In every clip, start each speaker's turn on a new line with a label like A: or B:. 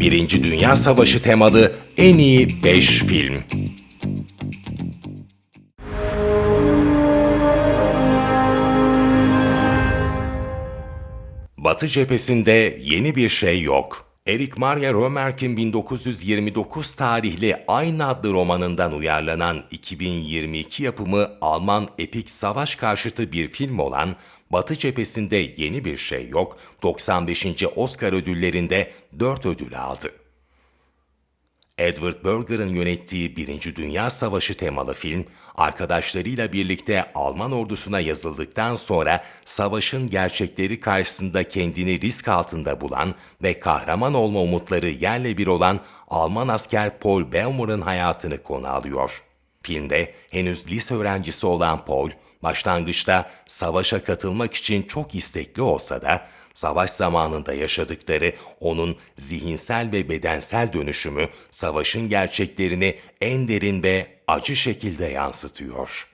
A: Birinci Dünya Savaşı temalı en iyi 5 film. Batı cephesinde yeni bir şey yok. Eric Maria Remarque'in 1929 tarihli aynı adlı romanından uyarlanan 2022 yapımı Alman epik savaş karşıtı bir film olan Batı cephesinde yeni bir şey yok, 95. Oscar ödüllerinde 4 ödül aldı. Edward Berger'ın yönettiği Birinci Dünya Savaşı temalı film, arkadaşlarıyla birlikte Alman ordusuna yazıldıktan sonra savaşın gerçekleri karşısında kendini risk altında bulan ve kahraman olma umutları yerle bir olan Alman asker Paul Beumer'ın hayatını konu alıyor. Filmde henüz lise öğrencisi olan Paul, başlangıçta savaşa katılmak için çok istekli olsa da savaş zamanında yaşadıkları onun zihinsel ve bedensel dönüşümü savaşın gerçeklerini en derin ve acı şekilde yansıtıyor.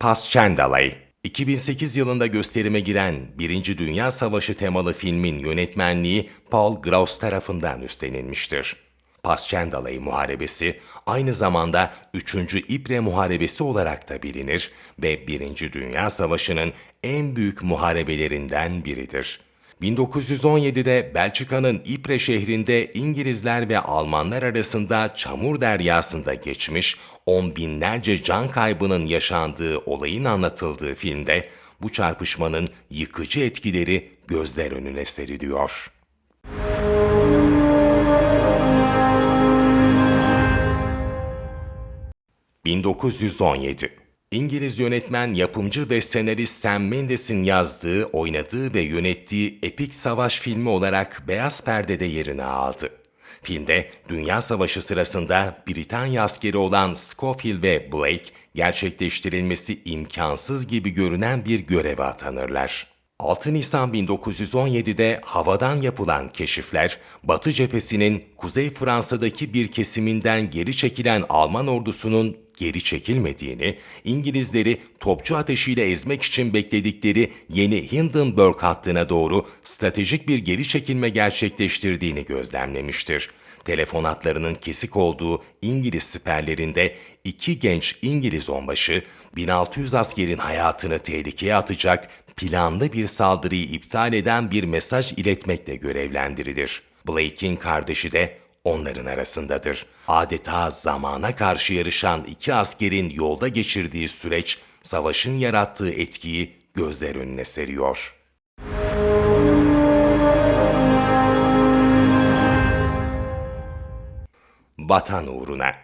A: Passchendaele 2008 yılında gösterime giren Birinci Dünya Savaşı temalı filmin yönetmenliği Paul Gross tarafından üstlenilmiştir. Passchendaele Muharebesi aynı zamanda 3. İpre Muharebesi olarak da bilinir ve Birinci Dünya Savaşı'nın en büyük muharebelerinden biridir. 1917'de Belçika'nın İpre şehrinde İngilizler ve Almanlar arasında çamur deryasında geçmiş, on binlerce can kaybının yaşandığı olayın anlatıldığı filmde bu çarpışmanın yıkıcı etkileri gözler önüne seriliyor. ...1917 İngiliz yönetmen, yapımcı ve senarist Sam Mendes'in yazdığı, oynadığı ve yönettiği epik savaş filmi olarak Beyaz Perde'de yerini aldı. Filmde Dünya Savaşı sırasında Britanya askeri olan Scofield ve Blake gerçekleştirilmesi imkansız gibi görünen bir göreve atanırlar. 6 Nisan 1917'de havadan yapılan keşifler, Batı cephesinin Kuzey Fransa'daki bir kesiminden geri çekilen Alman ordusunun geri çekilmediğini, İngilizleri topçu ateşiyle ezmek için bekledikleri yeni Hindenburg hattına doğru stratejik bir geri çekilme gerçekleştirdiğini gözlemlemiştir. Telefon hatlarının kesik olduğu İngiliz siperlerinde iki genç İngiliz onbaşı 1600 askerin hayatını tehlikeye atacak planlı bir saldırıyı iptal eden bir mesaj iletmekle görevlendirilir. Blake'in kardeşi de onların arasındadır. Adeta zamana karşı yarışan iki askerin yolda geçirdiği süreç savaşın yarattığı etkiyi gözler önüne seriyor. Vatan uğruna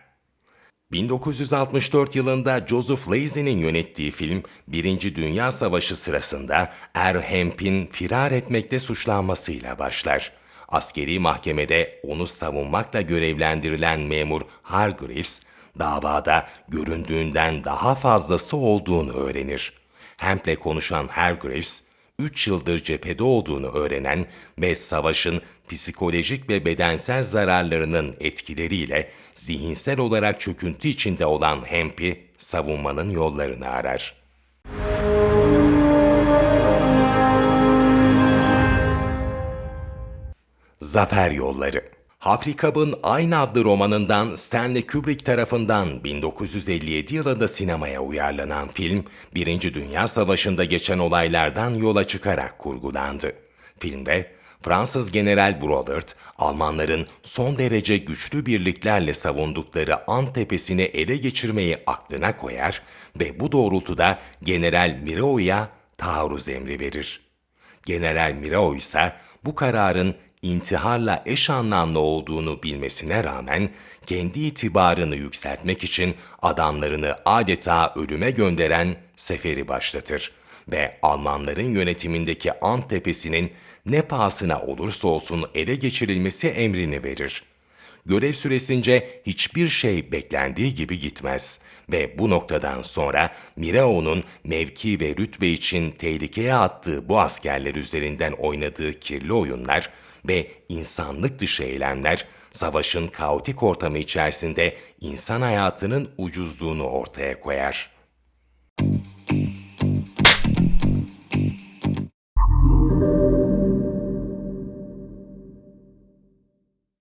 A: 1964 yılında Joseph Lazen'in yönettiği film, Birinci Dünya Savaşı sırasında Er Hemp'in firar etmekte suçlanmasıyla başlar. Askeri mahkemede onu savunmakla görevlendirilen memur Hargreaves, davada göründüğünden daha fazlası olduğunu öğrenir. Hemp'le konuşan Hargreaves, 3 yıldır cephede olduğunu öğrenen ve savaşın psikolojik ve bedensel zararlarının etkileriyle zihinsel olarak çöküntü içinde olan Hemp'i savunmanın yollarını arar. Zafer Yolları Afrikab'ın aynı adlı romanından Stanley Kubrick tarafından 1957 yılında sinemaya uyarlanan film, Birinci Dünya Savaşı'nda geçen olaylardan yola çıkarak kurgulandı. Filmde Fransız General Brodert, Almanların son derece güçlü birliklerle savundukları Ant Tepesi'ni ele geçirmeyi aklına koyar ve bu doğrultuda General Mirao'ya taarruz emri verir. General Mirao ise bu kararın intiharla eş anlamlı olduğunu bilmesine rağmen kendi itibarını yükseltmek için adamlarını adeta ölüme gönderen seferi başlatır ve Almanların yönetimindeki Ant Tepesi'nin ne pahasına olursa olsun ele geçirilmesi emrini verir. Görev süresince hiçbir şey beklendiği gibi gitmez ve bu noktadan sonra Mirao'nun mevki ve rütbe için tehlikeye attığı bu askerler üzerinden oynadığı kirli oyunlar ve insanlık dışı eylemler savaşın kaotik ortamı içerisinde insan hayatının ucuzluğunu ortaya koyar.